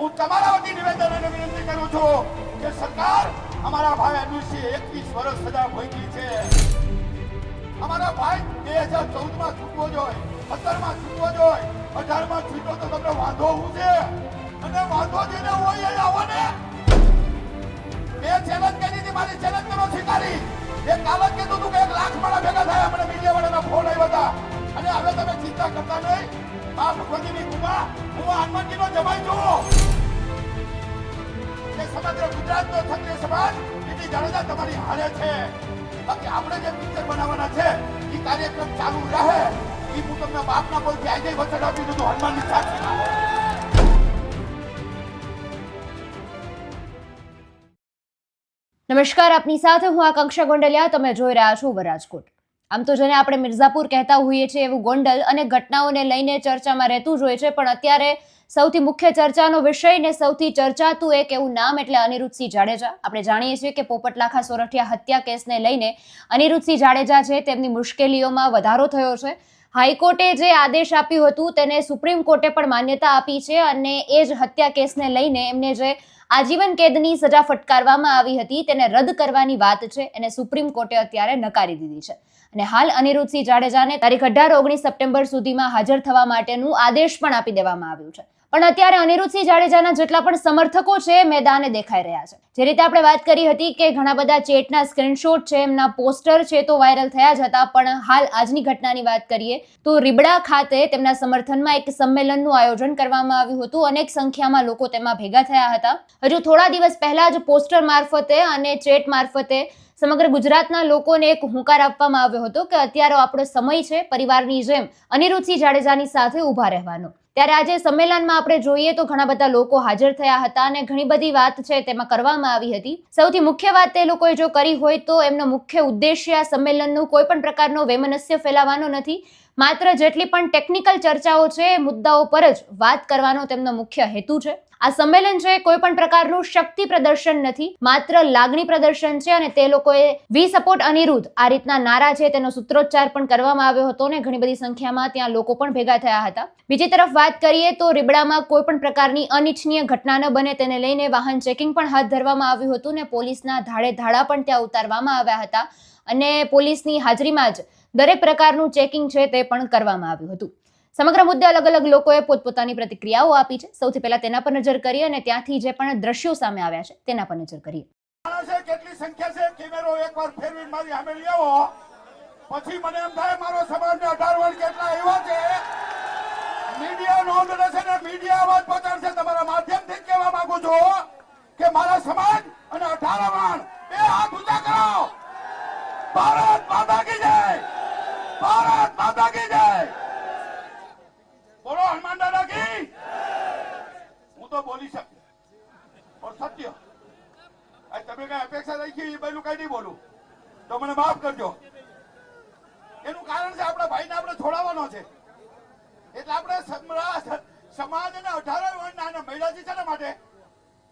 હું તમારા વતી નિવેદન અને વિનંતી કરું છું કે સરકાર અમારા ભાઈ અનુસિંહ એકવીસ વર્ષ સજા ભોગવી છે. અમારા ભાઈ બે હજાર ચૌદમાં છૂટવો જોઈએ સત્તરમાં છૂટવો જોઈએ અઢારમાં છૂટો તો તમને વાંધો શું છે? અને વાંધો જેને હોય એ આવો ને. મેં ચેલેન્જ કરી હતી મારી ચેલેન્જ કરો સ્વીકારી. એક કાલ જ કીધું હતું કે એક લાખ મારા ભેગા થયા, મને મીડિયા વાળાના ફોન આવ્યા હતા. અને હવે તમે ચિંતા કરતા નહીં. આ ભગવતીની કુમા હું હનુમાનજીનો જમાઈ કે સમગ્ર ગુજરાતનો ક્ષત્રિય સમાજ એની જાડેજા તમારી હારે છે. બાકી આપણે જે પિક્ચર બનાવવાના છે, એ કાર્યક્રમ ચાલુ રહે. એ હું તમને બાપના કોઈથી આજે વચન આપી દીધું, હનુમાનની સાક્ષી નમસ્કાર, આપની સાથે હું આકાંક્ષા ગોંડલિયા, તમે જોઈ રહ્યા છો વરાજકોટ. આમ તો જેને આપણે મિર્ઝાપુર કહેતા હોઈએ છીએ એવું ગોંડલ અને ઘટનાઓને લઈને ચર્ચામાં રહેતું જ હોય છે, પણ અત્યારે સૌથી મુખ્ય ચર્ચાનો વિષય ને સૌથી ચર્ચાતું એક એવું નામ એટલે અનિરુદ્ધસિંહ જાડેજા. આપણે જાણીએ છીએ કે પોપટલાખા સોરઠિયા હત્યા કેસને લઈને અનિરુદ્ધસિંહ જાડેજા છે તેમની મુશ્કેલીઓમાં વધારો થયો છે. હાઈકોર્ટે જે આદેશ આપ્યું હતું તેને સુપ્રીમ કોર્ટે પણ માન્યતા આપી છે અને એ જ હત્યા કેસને લઈને એમને જે આજીવન કેદની સજા ફટકારવામાં આવી હતી તેને રદ કરવાની વાત છે. એને સુપ્રીમ કોર્ટે અત્યારે નકારી દીધી છે. અને હાલ અનિરુદ્ધસિંહ જાડેજાને તારીખ અઢાર ઓગણીસ સપ્ટેમ્બર સુધીમાં હાજર થવા માટેનું આદેશ પણ આપી દેવામાં આવ્યું છે. પણ અત્યારે અનિરુદ્ધસિંહ જાડેજાના જેટલા પણ સમર્થકો છે, મેદાને દેખાઈ રહ્યા છે. જે રીતે આપણે વાત કરી હતી કે ઘણા બધા ચેટના સ્ક્રીનશોટ છે, એમના પોસ્ટર છે, તો વાયરલ થયા જ હતા. પણ હાલ આજની ઘટનાની વાત કરીએ, તો રીબડા ખાતે તેમના સમર્થનમાં એક સંમેલનનું આયોજન કરવામાં આવ્યું હતું. અનેક સંખ્યામાં લોકો તેમાં ભેગા થયા હતા. હજુ થોડા દિવસ પહેલા જ પોસ્ટર મારફતે અને ચેટ મારફતે સમગ્ર ગુજરાતના લોકોને એક હુંકાર આપવામાં આવ્યો હતો કે અત્યારે આપણો સમય છે પરિવારની જેમ અનિરુચિ જાડેજાની સાથે ઊભા રહેવાનો. ત્યારે આજે સંમેલનમાં આપણે જોઈએ તો ઘણા બધા લોકો હાજર થયા હતા અને ઘણી બધી વાત છે તેમાં કરવામાં આવી હતી. સૌથી મુખ્ય વાત તે લોકોએ જો કરી હોય તો એમનો મુખ્ય ઉદ્દેશ્ય આ સંમેલનનું કોઈ પણ પ્રકારનો વેમનસ્ય ફેલાવાનો નથી. માત્ર જેટલી પણ ટેકનિકલ ચર્ચાઓ છે એ મુદ્દાઓ પર જ વાત કરવાનો તેમનો મુખ્ય હેતુ છે. આ સંમેલન છે, કોઈ પણ પ્રકારનું શક્તિ પ્રદર્શન નથી, માત્ર લાગણી પ્રદર્શન છે અને તે લોકોએ વી સપોર્ટ અનિરુદ્ધ. આ રીતના નારા છે, તેનો સૂત્રોચ્ચાર પણ કરવામાં આવ્યો હતો ને ઘણી બધી સંખ્યામાં ત્યાં લોકો પણ ભેગા થયા હતા. બીજી તરફ વાત કરીએ તો રીબડામાં કોઈ પણ પ્રકારની અનિચ્છનીય ઘટના ન બને, તેને લઈને વાહન ચેકિંગ પણ હાથ ધરવામાં આવ્યું હતું ને પોલીસના ધાડે ધાડા પણ ત્યાં ઉતારવામાં આવ્યા હતા અને પોલીસની હાજરીમાં જ દરેક પ્રકારનું ચેકિંગ છે તે પણ કરવામાં આવ્યું હતું. સમગ્ર મુદ્દે અલગ અલગ લોકોએ પોતપોતાની પ્રતિક્રિયાઓ આપી છે. સૌથી પહેલા તેના પર નજર કરીએ અને ત્યાંથી જે પણ દ્રશ્યો સામે આવ્યા છે, તેના પર નજર કરીએ. કેટલી સંખ્યા છે? કેમેરો એકવાર ફેરવી મારી સામે લઈ આવો પછી મને એમ થાય, મારો સમાજ ને અઢાર વર્ષ કેટલા આવ્યા છે. મીડિયા નોંધ લેશે ને મીડિયા અવાજ પહોંચાડશે. તમારા માધ્યમથી કહેવા માંગુ છું કે મારા સમાજ અને અઢાર વાણ બે હાથ ઊંચા કરો. ભારત માતા કી જય! ભારત માતા કી જય! કઈ અપેક્ષા રાખી એ પહેલું કઈ નહીં બોલું. તો મને માફ કરજો. એનું કારણ છે આપણા ભાઈને આપણે છોડાવવાનો છે. એટલે આપણે સમાજ અને અઢાર વર્ણના અને મહિલા છે ને માટે?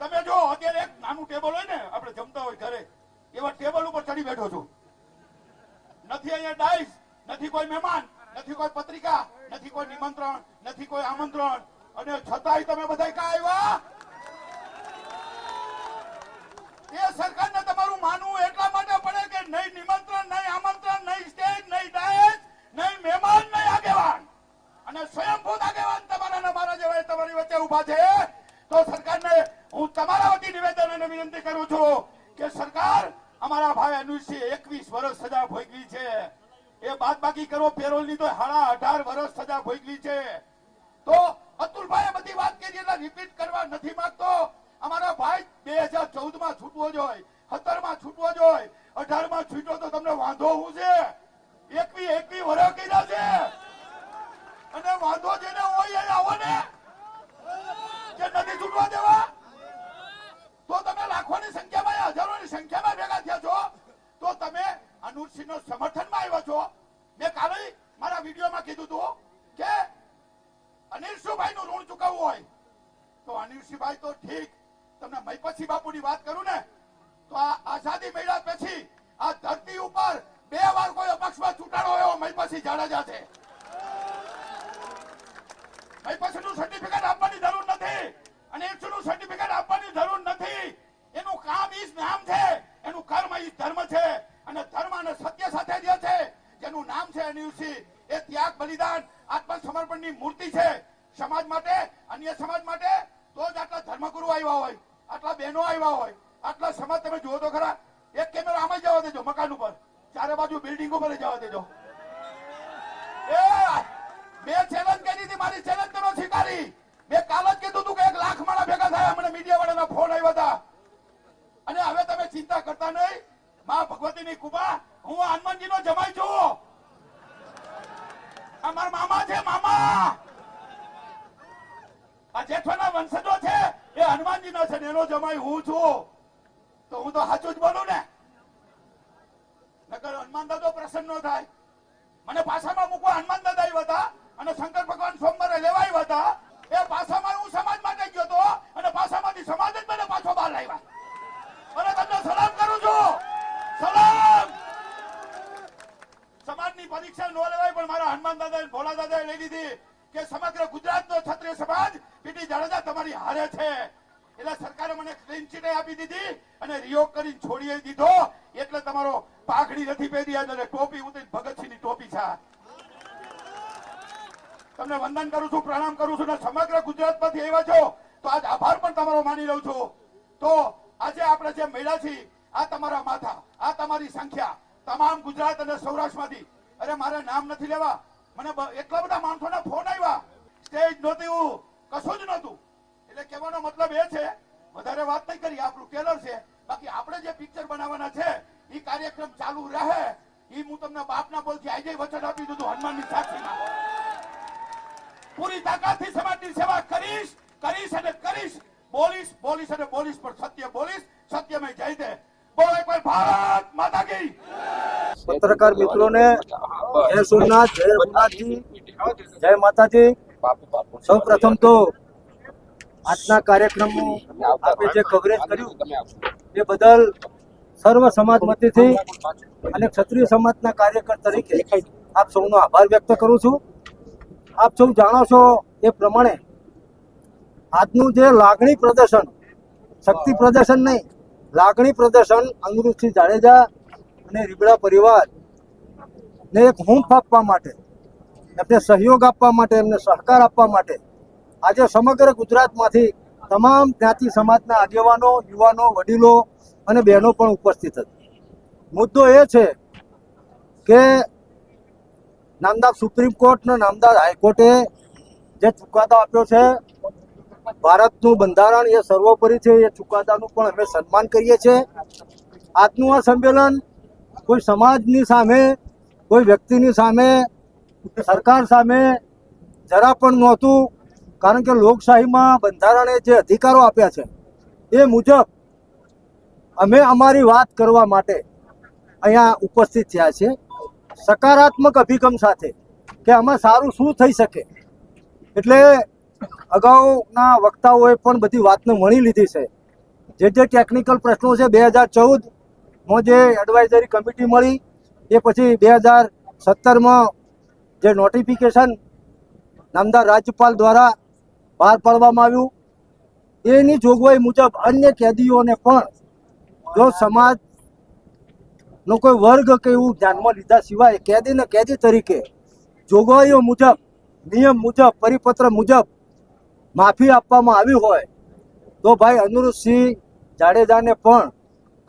તમે જો, અત્યારે એક નાનું ટેબલ હોય ને, આપણે જમતા હોય ઘરે, એવા ટેબલ ઉપર ચડી બેઠો છું. નથી અહીંયા ડાઈસ, નથી કોઈ મહેમાન, નથી કોઈ પત્રિકા, નથી કોઈ નિમંત્રણ, નથી કોઈ આમંત્રણ. અને છતાંય તમે બધા ક્યાં આવ્યા? મહેમાન નહીં આગેવાન અને સ્વયંભૂત આગેવાન તમારા મારા જેવા તમારી વચ્ચે ઊભા છે. તો સરકારને હું તમારા વતી નિવેદન અને વિનંતી કરું છું કે સરકાર અમારા ભાઈ અનુસિંહ એકવીસ વર્ષ સજા ભોગવી છે. એ બાદ બાકી કરો પેરોલની તો હાડા અઢાર વર્ષ સજા ભોગવી છે. તો અતુલભાઈ બધી વાત કરી એટલે રિપીટ કરવા નથી માંગતો. અમારા ભાઈ બે હજાર ચૌદમાં છૂટવો જોઈએ સત્તરમાં છૂટવો જોઈએ અઢારમાં છૂટો તો તમને વાંધો હું છે? એકવી એકવી વરસ કર્યા છે. અને વાંધો જેને હોય એ આવો ને. કે નથી છૂટવા દેવા. તો તમે લાખોની સંખ્યામાં હજારોની સંખ્યામાં ભેગા થયા છો. તો તમે અનુરસિંહ નો સમર્થનમાં આવ્યા છો. મેં કાલે મારા વિડીયોમાં કીધું હતું કે અનિલસિંહભાઈ નું ઋણ ચૂકવવું હોય. તો અનિલસિંહભાઈ તો ઠીક. તમને મૈપતસિંહ બાપુની વાત કરું ને? તો આ આઝાદી મળ્યા પછી આ ધરતી ઉપર બે વાર કોઈ અપક્ષમાં ચૂંટાણો એવો મહિપતસિંહ જાડેજા છે. મહિપતસિંહનું સર્ટિફિકેટ આપવાની જરૂર નથી. અને એકસો નું સર્ટિફિકેટ આપવાની જરૂર નથી. એનું કામ ઈ નામ છે. એનું કર્મ ઈ ધર્મ છે. અને ધર્મ અને સત્ય સાથે જે છે, જેનું નામ છે એનયુસી એ ત્યાગ, બલિદાન, આત્મસમર્પણની મૂર્તિ છે. સમાજ માટે, અન્ય સમાજ માટે, તો જ આટલા ધર્મગુરુ આવ્યા હોય, આટલા બહેનો આવ્યા હોય, આટલા સમાજ તમે જુઓ તો ખરા. એક કેમેરો આમાં જવા દેજો મકાન ઉપર. ચારે બાજુ બિલ્ડિંગ ઉપર જવા દેજો. એ ચેલેન્જ કરી હતી, મારી ચેલેન્જ કરો. સ્વીકારી મેં કાલ જ કીધું હતું કે એક લાખ માણા ભેગા થયા, મને મીડિયા વાળાના ફોન આવ્યા હતા અને હવે તમે ચિંતા કરતા નહીં, માં ભગવતીની કૃપા, હું હનુમાનજીનો જમાઈ છું. આ મામા છે, મામા. આ જેઠવાના વંશજો છે, એ હનુમાનજીનો છે એનો જમાઈ હું છું. તો હું તો સાચું જ બોલું ને. નકર હનુમાન દાદો પ્રસન્ન ન થાય. મને પાછામાં મૂકવા હનુમાન દાદા આવ્યા હતા અને શંકર ભગવાન સોમવારે લેવા આવ્યા હતા. એ પાછામાં હું સમાજ માટે ગયો હતો અને પાછામાંથી સમાજ જ મને પાછો બહાર લાવ્યા. અને તમને સલામ કરું છું. સલામ! સમાજની પરીક્ષા નો લેવાય પણ મારા હનુમાન દાદા ભોલા દાદાએ લઈ લીધી કે સમગ્ર ગુજરાતનો ક્ષત્રિય સમાજ પીટી જાડેજા તમારી હારે છે. એટલે સરકારે મને ક્લીન ચીટ આપી દીધી અને રિયોગ કરીને છોડી દીધો. એટલે તમારો પાઘડી નથી પહેરી અને ટોપી ઉતરી ભગતસિંહની ટોપી છે તમને વંદન કરું છું, પ્રણામ કરું છું અને સમગ્ર ગુજરાતમાંથી આવ્યા છો, તો આજ આભાર પણ તમારો માની લઉં છું. તો આજે આપણે જે મળ્યા છીએ, આ તમારા માથા, આ તમારી સંખ્યા, તમામ ગુજરાત અને સૌરાષ્ટ્રમાંથી. અરે મારે નામ નથી લેવા. મને એટલા બધા માણસોના ફોન આવ્યા. સ્ટેજ નહોતી કશું જ નહોતું. એટલે કહેવાનો મતલબ એ છે વધારે વાત નહીં કરી આપણું ટેલર છે. બાકી આપણે જે પિક્ચર બનાવવાના છે એ કાર્યક્રમ ચાલુ રહે. એ હું તમને બાપના બોલથી આજે વચન આપી દીધું હનુમાનની સાક્ષીમાં. પૂરી તાકાતથી સમાજની સેવા કરીશ કરીશ અને કરીશ. બોલીશ બોલીશ અને બોલીશ પણ સત્ય બોલીશ સત્યમય જય દે. બોલો એકવાર ભારત માતા કી. પત્રકાર મિત્રોને જય સોમનાથ જય રઘુનાથજી જય માતાજી. સૌ પ્રથમ તો આજના કાર્યક્રમનું આપે જે કવરેજ કર્યું એ બદલ સર્વ સમાજ મતીથી અને ક્ષત્રિય સમાજના કાર્યકર તરીકે આપ સૌનો આભાર વ્યક્ત કરું છું. આપ સૌ જાણો છો એ પ્રમાણે આજનું જે લાગણી પ્રદર્શન શક્તિ પ્રદર્શન નહીં લાગણી પ્રદર્શન અનિરુદ્ધસિંહ જાડેજા અને રીબડા પરિવાર ને એક હુંફ આપવા માટે એમને સહયોગ આપવા માટે એમને સહકાર આપવા માટે આજે સમગ્ર ગુજરાતમાંથી તમામ જ્ઞાતિ સમાજના આગેવાનો, યુવાનો, વડીલો અને બહેનો પણ ઉપસ્થિત હતી. મુદ્દો એ છે કે નામદાર સુપ્રીમ કોર્ટ અને નામદાર હાઈકોર્ટે જે ચુકાદો આપ્યો છે, ભારતનું બંધારણ એ સર્વોપરી છે, એ ચુકાદાનું પણ અમે સન્માન કરીએ છીએ. આજનું આ સંમેલન કોઈ સમાજની સામે, કોઈ વ્યક્તિની સામે સરકાર સામે જરા પણ નહોતું. કારણ કે લોકશાહીમાં બંધારણે જે અધિકારો આપ્યા છે, એ મુજબ અમે અમારી વાત કરવા માટે અહીંયા ઉપસ્થિત થયા છે સકારાત્મક અભિગમ સાથે કે આમાં સારું શું થઈ શકે? એટલે અગાઉના વક્તાઓએ પણ બધી વાતને વણી લીધી છે. જે જે ટેકનિકલ પ્રશ્નો છે, બે હજાર ચૌદમાં જે એડવાઇઝરી કમિટી મળી, એ પછી બે હજાર સત્તરમાં જે નોટિફિકેશન નામદાર રાજ્યપાલ દ્વારા બહાર પાડવામાં આવ્યું. એની જોગવાઈ મુજબ અન્ય કેદીઓને પણ જો સમાજ નો કોઈ વર્ગ કે એવું ધ્યાનમાં લીધા સિવાય કેદી ને કેદી તરીકે જોગવાઈઓ મુજબ, નિયમ મુજબ, પરિપત્ર મુજબ માફી આપવામાં આવી હોય, તો ભાઈ અનુરુદ્ધસિંહ જાડેજાને પણ,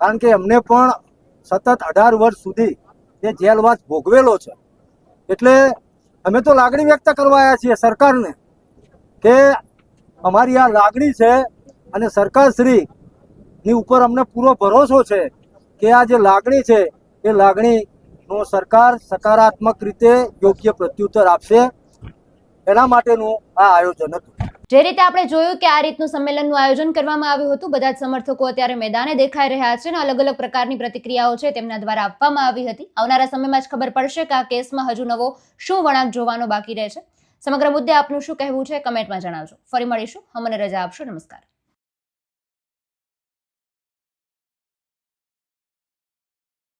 કારણ કે એમને પણ સતત અઢાર વર્ષ સુધી તે જેલવાસ ભોગવેલો છે. એટલે અમે તો લાગણી વ્યક્ત કરવા આવ્યા છીએ સરકારને. કે અમારી આ લાગણી છે અને સરકારશ્રી ની ઉપર અમને પૂરો ભરોસો છે કે આ જે લાગણી છે, એ લાગણીનો સરકાર સકારાત્મક રીતે યોગ્ય પ્રત્યુત્તર આપશે. એના માટેનું આ આયોજન હતું. જે રીતે આપણે જોયું કે આ રીતનું સંમેલનનું આયોજન કરવામાં આવ્યું હતું, બધા જ સમર્થકો અત્યારે મેદાને દેખાઈ રહ્યા છે અને અલગ અલગ પ્રકારની પ્રતિક્રિયાઓ છે તેમના દ્વારા આપવામાં આવી હતી. આવનારા સમયમાં જ ખબર પડશે કે આ કેસમાં હજુ નવો શું વળાંક જોવાનો બાકી રહે છે. સમગ્ર મુદ્દે આપનું શું કહેવું છે કમેન્ટમાં જણાવજો. ફરી મળીશું. અમને રજા આપશો. નમસ્કાર.